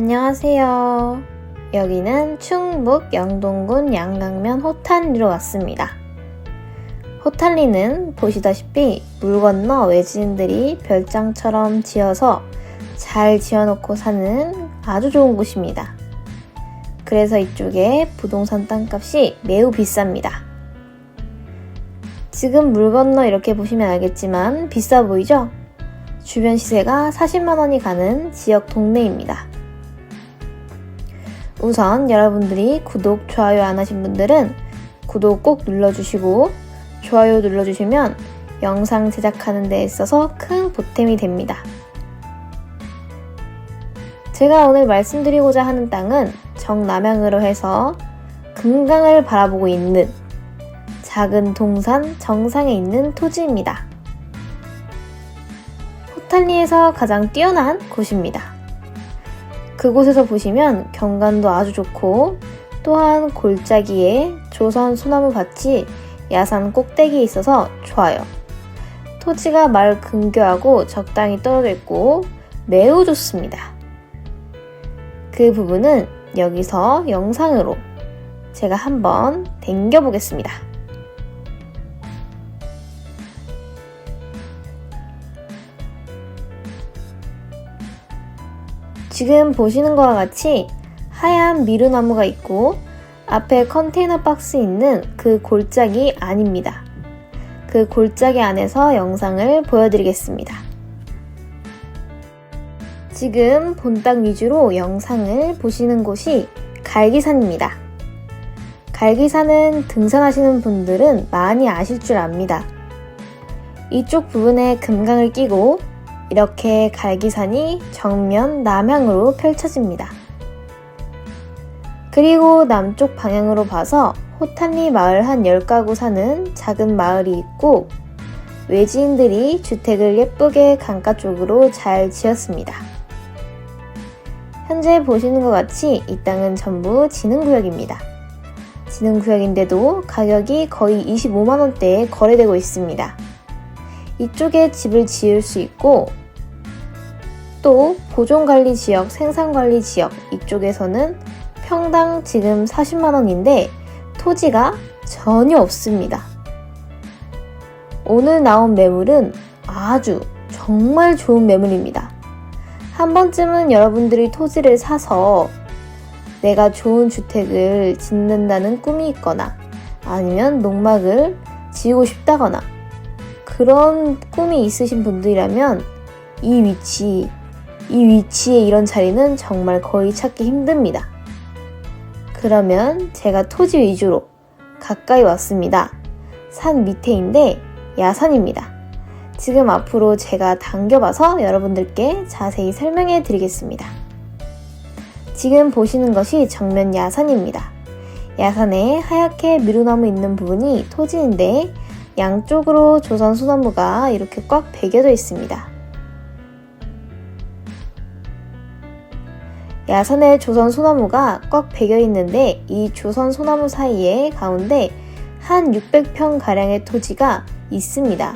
안녕하세요. 여기는 충북 영동군 양강면 호탄리로 왔습니다. 호탄리는 보시다시피 물 건너 외지인들이 별장처럼 지어서 잘 지어놓고 사는 아주 좋은 곳입니다. 그래서 이쪽에 부동산 땅값이 매우 비쌉니다. 지금 물 건너 이렇게 보시면 알겠지만 비싸 보이죠? 주변 시세가 40만원이 가는 지역 동네입니다. 우선 여러분들이 구독, 좋아요 안 하신 분들은 구독 꼭 눌러주시고 좋아요 눌러주시면 영상 제작하는 데 있어서 큰 보탬이 됩니다. 제가 오늘 말씀드리고자 하는 땅은 정남향으로 해서 금강을 바라보고 있는 작은 동산 정상에 있는 토지입니다. 호탈리에서 가장 뛰어난 곳입니다. 그곳에서 보시면 경관도 아주 좋고 또한 골짜기에 조선 소나무 밭이 야산 꼭대기에 있어서 좋아요. 토지가 말 근교하고 적당히 떨어져 있고 매우 좋습니다. 그 부분은 여기서 영상으로 제가 한번 댕겨 보겠습니다. 지금 보시는 것과 같이 하얀 미루나무가 있고 앞에 컨테이너 박스 있는 그 골짜기 아닙니다. 그 골짜기 안에서 영상을 보여드리겠습니다. 지금 본땅 위주로 영상을 보시는 곳이 갈기산입니다. 갈기산은 등산하시는 분들은 많이 아실 줄 압니다. 이쪽 부분에 금강을 끼고 이렇게 갈기산이 정면 남향으로 펼쳐집니다. 그리고 남쪽 방향으로 봐서 호탄리 마을 한 10가구 사는 작은 마을이 있고 외지인들이 주택을 예쁘게 강가 쪽으로 잘 지었습니다. 현재 보시는 것 같이 이 땅은 전부 지능구역입니다. 지능구역인데도 가격이 거의 25만원대에 거래되고 있습니다. 이쪽에 집을 지을 수 있고 또 보존관리 지역, 생산관리 지역 이쪽에서는 평당 지금 40만원인데 토지가 전혀 없습니다. 오늘 나온 매물은 아주 정말 좋은 매물입니다. 한 번쯤은 여러분들이 토지를 사서 내가 좋은 주택을 짓는다는 꿈이 있거나 아니면 농막을 지우고 싶다거나 그런 꿈이 있으신 분들이라면 이 위치, 이 위치에 이런 자리는 정말 거의 찾기 힘듭니다. 그러면 제가 토지 위주로 가까이 왔습니다. 산 밑에인데 야산입니다. 지금 앞으로 제가 당겨봐서 여러분들께 자세히 설명해 드리겠습니다. 지금 보시는 것이 정면 야산입니다. 야산에 하얗게 미루나무 있는 부분이 토지인데 양쪽으로 조선 소나무가 이렇게 꽉 배겨져 있습니다. 야산에 조선 소나무가 꽉 배겨 있는데 이 조선 소나무 사이에 가운데 한 600평 가량의 토지가 있습니다.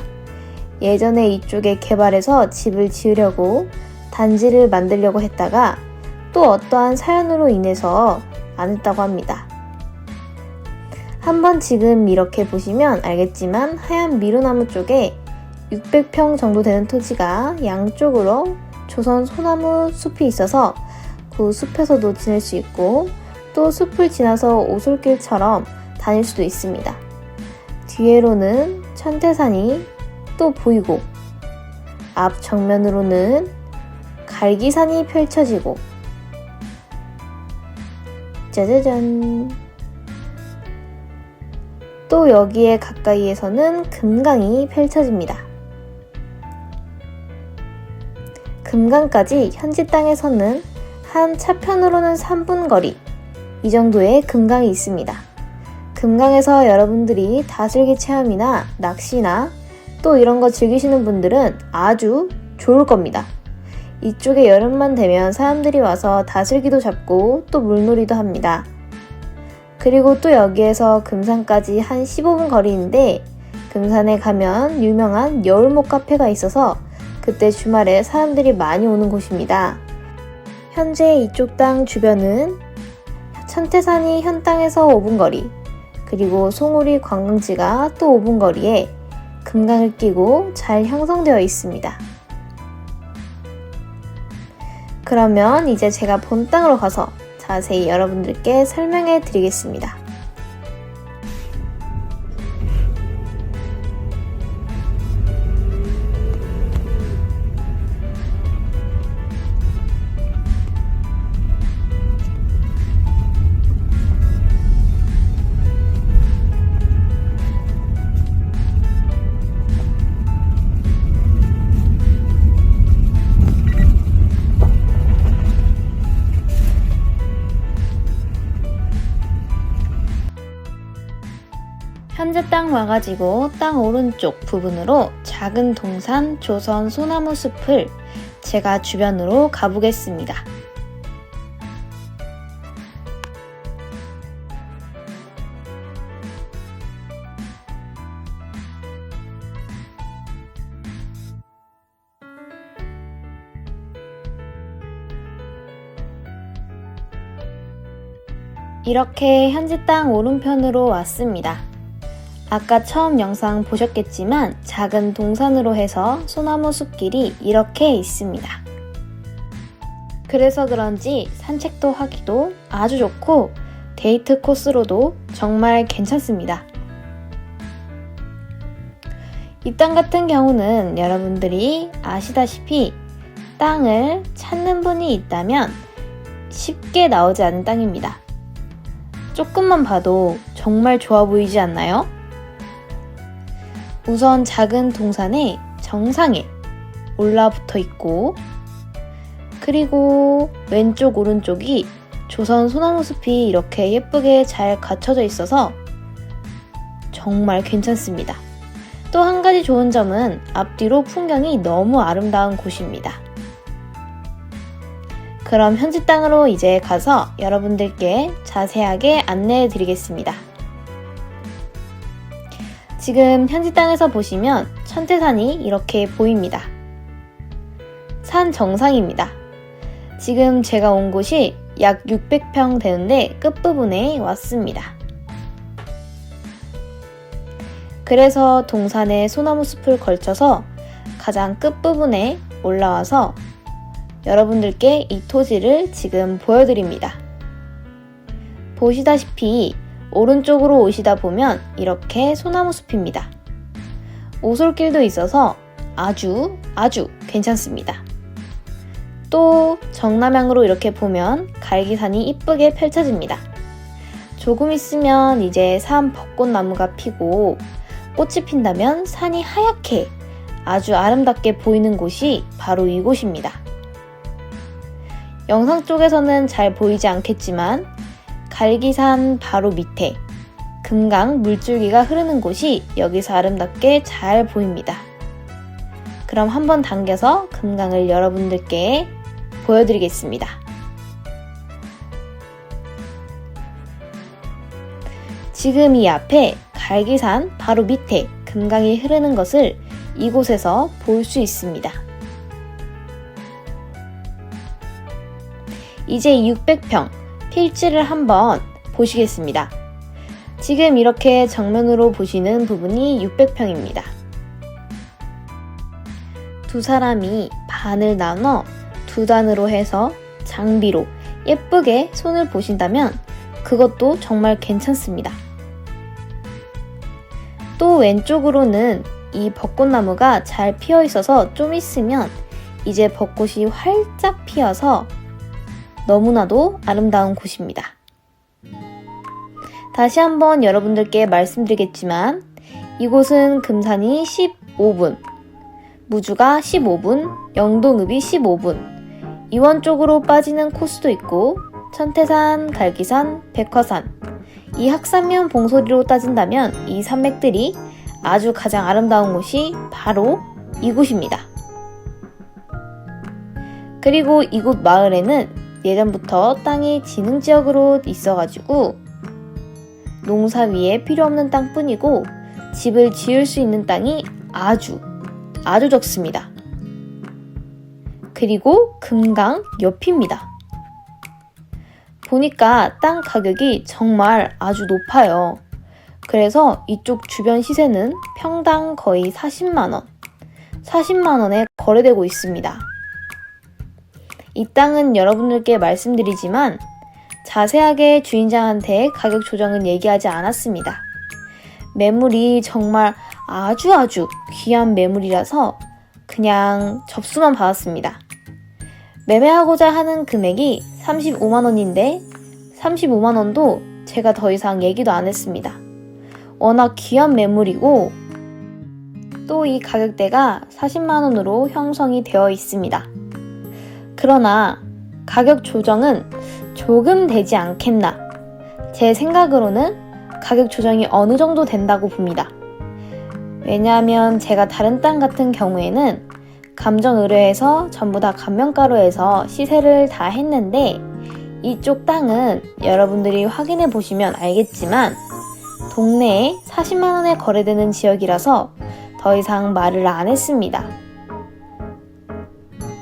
예전에 이쪽에 개발해서 집을 지으려고 단지를 만들려고 했다가 또 어떠한 사연으로 인해서 안 했다고 합니다. 한번 지금 이렇게 보시면 알겠지만 하얀 미루나무 쪽에 600평 정도 되는 토지가 양쪽으로 조선 소나무 숲이 있어서 그 숲에서도 지낼 수 있고 또 숲을 지나서 오솔길처럼 다닐 수도 있습니다. 뒤에로는 천태산이 또 보이고 앞 정면으로는 갈기산이 펼쳐지고 짜자잔 또 여기에 가까이에서는 금강이 펼쳐집니다. 금강까지 현지 땅에서는 한 차편으로는 3분 거리 이 정도의 금강이 있습니다. 금강에서 여러분들이 다슬기 체험이나 낚시나 또 이런 거 즐기시는 분들은 아주 좋을 겁니다. 이쪽에 여름만 되면 사람들이 와서 다슬기도 잡고 또 물놀이도 합니다. 그리고 또 여기에서 금산까지 한 15분 거리인데 금산에 가면 유명한 여울목 카페가 있어서 그때 주말에 사람들이 많이 오는 곳입니다. 현재 이쪽 땅 주변은 천태산이 현 땅에서 5분 거리, 그리고 송우리 관광지가 또 5분 거리에 금강을 끼고 잘 형성되어 있습니다. 그러면 이제 제가 본 땅으로 가서 자세히 여러분들께 설명해 드리겠습니다. 현재 땅 와가지고 땅 오른쪽 부분으로 작은 동산 조선 소나무 숲을 제가 주변으로 가보겠습니다. 이렇게 현지 땅 오른편으로 왔습니다. 아까 처음 영상 보셨겠지만 작은 동산으로 해서 소나무 숲길이 이렇게 있습니다. 그래서 그런지 산책도 하기도 아주 좋고 데이트 코스로도 정말 괜찮습니다. 이 땅 같은 경우는 여러분들이 아시다시피 땅을 찾는 분이 있다면 쉽게 나오지 않는 땅입니다. 조금만 봐도 정말 좋아 보이지 않나요? 우선 작은 동산의 정상에 올라붙어 있고, 그리고 왼쪽, 오른쪽이 조선 소나무 숲이 이렇게 예쁘게 잘 갖춰져 있어서 정말 괜찮습니다. 또 한 가지 좋은 점은 앞뒤로 풍경이 너무 아름다운 곳입니다. 그럼 현지 땅으로 이제 가서 여러분들께 자세하게 안내해 드리겠습니다. 지금 현지 땅에서 보시면 천태산이 이렇게 보입니다. 산 정상입니다. 지금 제가 온 곳이 약 600평 되는데 끝부분에 왔습니다. 그래서 동산의 소나무 숲을 걸쳐서 가장 끝부분에 올라와서 여러분들께 이 토지를 지금 보여드립니다. 보시다시피 오른쪽으로 오시다 보면 이렇게 소나무 숲입니다. 오솔길도 있어서 아주 아주 괜찮습니다. 또 정남향으로 이렇게 보면 갈기산이 이쁘게 펼쳐집니다. 조금 있으면 이제 산 벚꽃나무가 피고 꽃이 핀다면 산이 하얗게 아주 아름답게 보이는 곳이 바로 이곳입니다. 영상 쪽에서는 잘 보이지 않겠지만 갈기산 바로 밑에 금강 물줄기가 흐르는 곳이 여기서 아름답게 잘 보입니다. 그럼 한번 당겨서 금강을 여러분들께 보여드리겠습니다. 지금 이 앞에 갈기산 바로 밑에 금강이 흐르는 것을 이곳에서 볼 수 있습니다. 이제 600평 필지를 한번 보시겠습니다. 지금 이렇게 정면으로 보시는 부분이 600평입니다. 두 사람이 반을 나눠 두 단으로 해서 장비로 예쁘게 손을 보신다면 그것도 정말 괜찮습니다. 또 왼쪽으로는 이 벚꽃나무가 잘 피어 있어서 좀 있으면 이제 벚꽃이 활짝 피어서 너무나도 아름다운 곳입니다. 다시 한번 여러분들께 말씀드리겠지만 이곳은 금산이 15분, 무주가 15분, 영동읍이 15분, 이원 쪽으로 빠지는 코스도 있고 천태산, 갈기산, 백화산, 이 학산면 봉소리로 따진다면 이 산맥들이 아주 가장 아름다운 곳이 바로 이곳입니다. 그리고 이곳 마을에는 예전부터 땅이 진흥지역으로 있어가지고 농사 위에 필요 없는 땅뿐이고 집을 지을 수 있는 땅이 아주 아주 적습니다. 그리고 금강 옆입니다. 보니까 땅 가격이 정말 아주 높아요. 그래서 이쪽 주변 시세는 평당 거의 40만원, 40만원에 거래되고 있습니다. 이 땅은 여러분들께 말씀드리지만 자세하게 주인장한테 가격 조정은 얘기하지 않았습니다. 매물이 정말 아주 아주 귀한 매물이라서 그냥 접수만 받았습니다. 매매하고자 하는 금액이 35만원인데 35만원도 제가 더 이상 얘기도 안 했습니다. 워낙 귀한 매물이고 또 이 가격대가 40만원으로 형성이 되어 있습니다. 그러나 가격 조정은 조금 되지 않겠나. 제 생각으로는 가격 조정이 어느 정도 된다고 봅니다. 왜냐하면 제가 다른 땅 같은 경우에는 감정 의뢰해서 전부 다 감명가로 해서 시세를 다 했는데 이쪽 땅은 여러분들이 확인해 보시면 알겠지만 동네에 40만원에 거래되는 지역이라서 더 이상 말을 안 했습니다.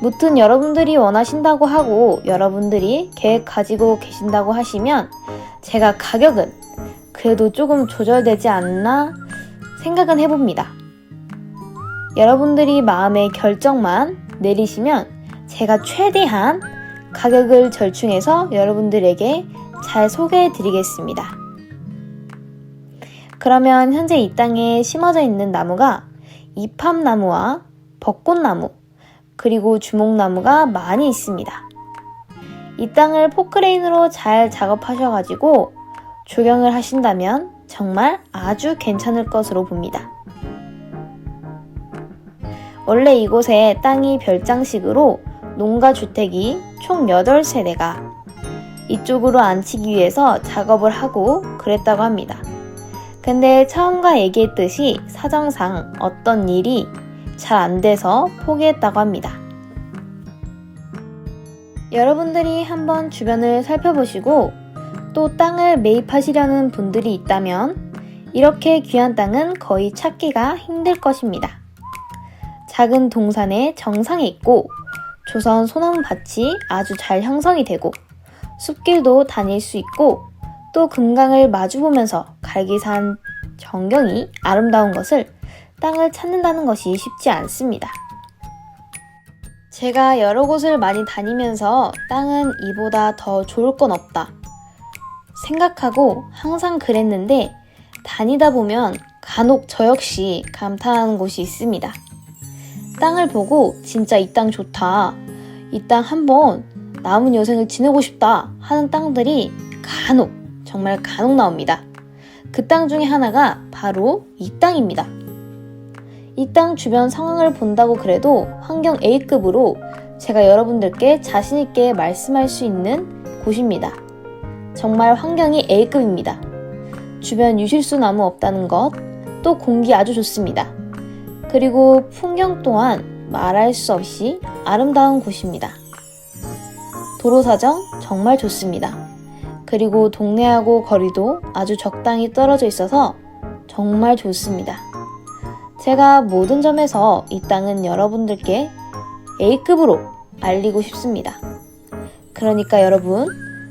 무튼 여러분들이 원하신다고 하고 여러분들이 계획 가지고 계신다고 하시면 제가 가격은 그래도 조금 조절되지 않나 생각은 해봅니다. 여러분들이 마음의 결정만 내리시면 제가 최대한 가격을 절충해서 여러분들에게 잘 소개해 드리겠습니다. 그러면 현재 이 땅에 심어져 있는 나무가 이팝나무와 벚꽃나무, 그리고 주목나무가 많이 있습니다. 이 땅을 포크레인으로 잘 작업하셔가지고 조경을 하신다면 정말 아주 괜찮을 것으로 봅니다. 원래 이곳에 땅이 별장식으로 농가 주택이 총 8세대가 이쪽으로 앉히기 위해서 작업을 하고 그랬다고 합니다. 근데 처음과 얘기했듯이 사정상 어떤 일이 잘 안 돼서 포기했다고 합니다. 여러분들이 한번 주변을 살펴보시고 또 땅을 매입하시려는 분들이 있다면 이렇게 귀한 땅은 거의 찾기가 힘들 것입니다. 작은 동산의 정상에 있고 조선 소나무밭이 아주 잘 형성이 되고 숲길도 다닐 수 있고 또 금강을 마주보면서 갈기산 전경이 아름다운 것을 땅을 찾는다는 것이 쉽지 않습니다. 제가 여러 곳을 많이 다니면서 땅은 이보다 더 좋을 건 없다. 생각하고 항상 그랬는데 다니다 보면 간혹 저 역시 감탄하는 곳이 있습니다. 땅을 보고 진짜 이 땅 좋다. 이 땅 한번 남은 여생을 지내고 싶다 하는 땅들이 간혹 정말 간혹 나옵니다. 그 땅 중에 하나가 바로 이 땅입니다. 이 땅 주변 상황을 본다고 그래도 환경 A급으로 제가 여러분들께 자신있게 말씀할 수 있는 곳입니다. 정말 환경이 A급입니다. 주변 유실수 나무 없다는 것, 또 공기 아주 좋습니다. 그리고 풍경 또한 말할 수 없이 아름다운 곳입니다. 도로 사정 정말 좋습니다. 그리고 동네하고 거리도 아주 적당히 떨어져 있어서 정말 좋습니다. 제가 모든 점에서 이 땅은 여러분들께 A급으로 알리고 싶습니다. 그러니까 여러분,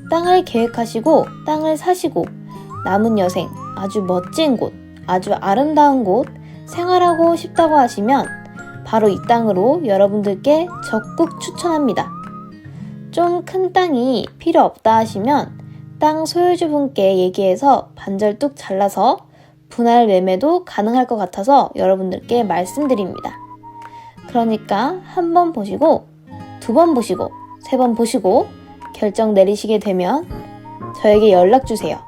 땅을 계획하시고 땅을 사시고 남은 여생 아주 멋진 곳, 아주 아름다운 곳 생활하고 싶다고 하시면 바로 이 땅으로 여러분들께 적극 추천합니다. 좀 큰 땅이 필요 없다 하시면 땅 소유주분께 얘기해서 반절 뚝 잘라서 분할 매매도 가능할 것 같아서 여러분들께 말씀드립니다. 그러니까 한 번 보시고 두 번 보시고 세 번 보시고 결정 내리시게 되면 저에게 연락 주세요.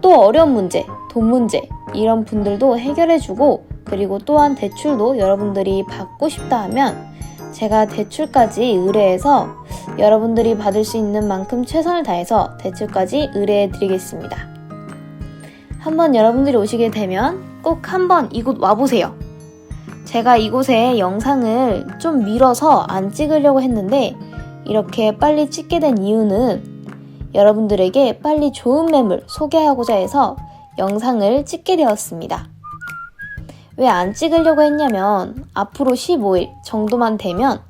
또 어려운 문제, 돈 문제 이런 분들도 해결해 주고 그리고 또한 대출도 여러분들이 받고 싶다 하면 제가 대출까지 의뢰해서 여러분들이 받을 수 있는 만큼 최선을 다해서 대출까지 의뢰해 드리겠습니다. 한번 여러분들이 오시게 되면 꼭 한번 이곳 와보세요. 제가 이곳에 영상을 좀 밀어서 안 찍으려고 했는데 이렇게 빨리 찍게 된 이유는 여러분들에게 빨리 좋은 매물 소개하고자 해서 영상을 찍게 되었습니다. 왜 안 찍으려고 했냐면 앞으로 15일 정도만 되면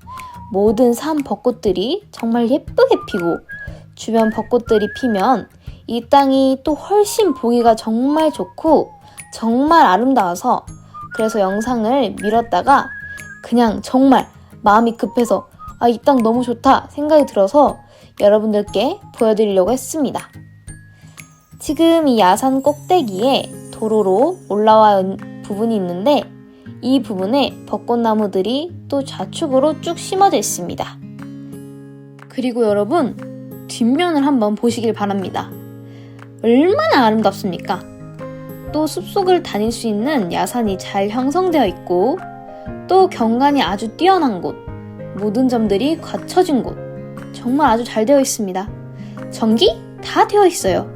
모든 산 벚꽃들이 정말 예쁘게 피고 주변 벚꽃들이 피면 이 땅이 또 훨씬 보기가 정말 좋고 정말 아름다워서 그래서 영상을 밀었다가 그냥 정말 마음이 급해서 아, 이 땅 너무 좋다 생각이 들어서 여러분들께 보여드리려고 했습니다. 지금 이 야산 꼭대기에 도로로 올라와 있는 부분이 있는데 이 부분에 벚꽃나무들이 또 좌측으로 쭉 심어져 있습니다. 그리고 여러분 뒷면을 한번 보시길 바랍니다. 얼마나 아름답습니까? 또 숲속을 다닐 수 있는 야산이 잘 형성되어 있고 또 경관이 아주 뛰어난 곳, 모든 점들이 갖춰진 곳, 정말 아주 잘 되어 있습니다. 전기 다 되어 있어요.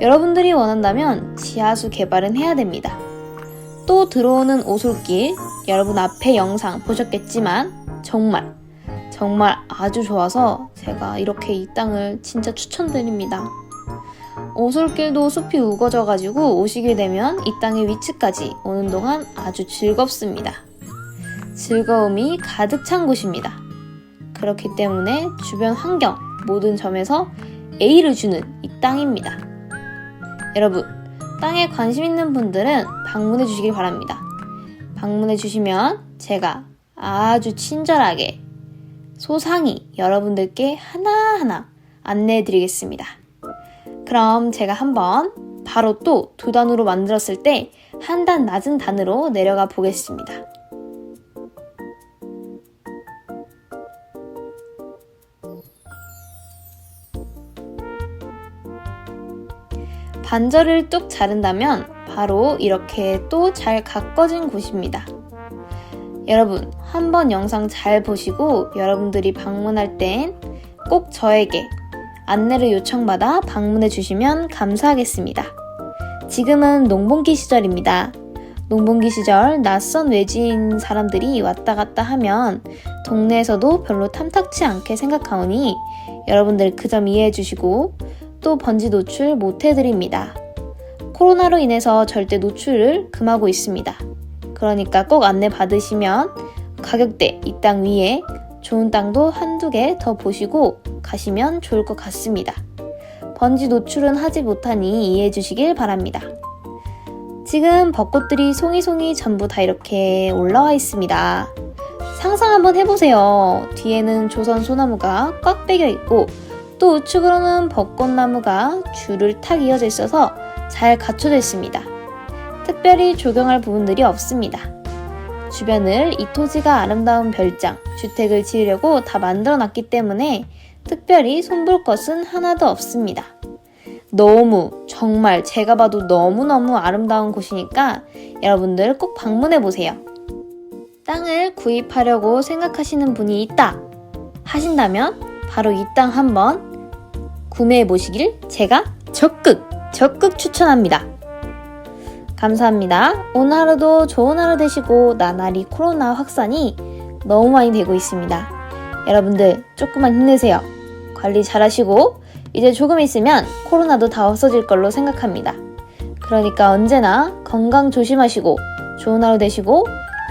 여러분들이 원한다면 지하수 개발은 해야 됩니다. 또 들어오는 오솔길, 여러분 앞에 영상 보셨겠지만 정말 정말 아주 좋아서 제가 이렇게 이 땅을 진짜 추천드립니다. 오솔길도 숲이 우거져가지고 오시게 되면 이 땅의 위치까지 오는 동안 아주 즐겁습니다. 즐거움이 가득 찬 곳입니다. 그렇기 때문에 주변 환경 모든 점에서 A를 주는 이 땅입니다. 여러분, 땅에 관심 있는 분들은 방문해 주시길 바랍니다. 방문해 주시면 제가 아주 친절하게 소상히 여러분들께 하나하나 안내해 드리겠습니다. 그럼 제가 한번 바로 또 두 단으로 만들었을 때 한 단 낮은 단으로 내려가 보겠습니다. 반절을 뚝 자른다면 바로 이렇게 또 잘 가꿔진 곳입니다. 여러분, 한번 영상 잘 보시고 여러분들이 방문할 땐 꼭 저에게 안내를 요청받아 방문해 주시면 감사하겠습니다. 지금은 농번기 시절입니다. 농번기 시절 낯선 외지인 사람들이 왔다 갔다 하면 동네에서도 별로 탐탁치 않게 생각하오니 여러분들 그 점 이해해 주시고 또 번지 노출 못 해드립니다. 코로나로 인해서 절대 노출을 금하고 있습니다. 그러니까 꼭 안내 받으시면 가격대 이 땅 위에 좋은 땅도 한두 개 더 보시고 가시면 좋을 것 같습니다. 번지 노출은 하지 못하니 이해해 주시길 바랍니다. 지금 벚꽃들이 송이송이 전부 다 이렇게 올라와 있습니다. 상상 한번 해보세요. 뒤에는 조선 소나무가 꽉 빼겨 있고 또 우측으로는 벚꽃나무가 줄을 탁 이어져 있어서 잘 갖춰져 있습니다. 특별히 조경할 부분들이 없습니다. 주변을 이 토지가 아름다운 별장, 주택을 지으려고 다 만들어 놨기 때문에 특별히 손볼 것은 하나도 없습니다. 너무, 정말 제가 봐도 너무너무 아름다운 곳이니까 여러분들 꼭 방문해 보세요. 땅을 구입하려고 생각하시는 분이 있다 하신다면 바로 이 땅 한번 구매해 보시길 제가 적극, 적극 추천합니다. 감사합니다. 오늘 하루도 좋은 하루 되시고 나날이 코로나 확산이 너무 많이 되고 있습니다. 여러분들 조금만 힘내세요. 관리 잘 하시고 이제 조금 있으면 코로나도 다 없어질 걸로 생각합니다. 그러니까 언제나 건강 조심하시고 좋은 하루 되시고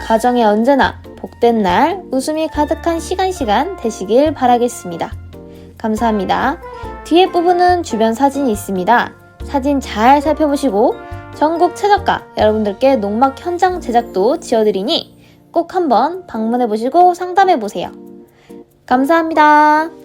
가정에 언제나 복된 날 웃음이 가득한 시간 시간 되시길 바라겠습니다. 감사합니다. 뒤에 부분은 주변 사진이 있습니다. 사진 잘 살펴보시고 전국 최저가 여러분들께 농막 현장 제작도 지어드리니 꼭 한번 방문해 보시고 상담해 보세요. 감사합니다.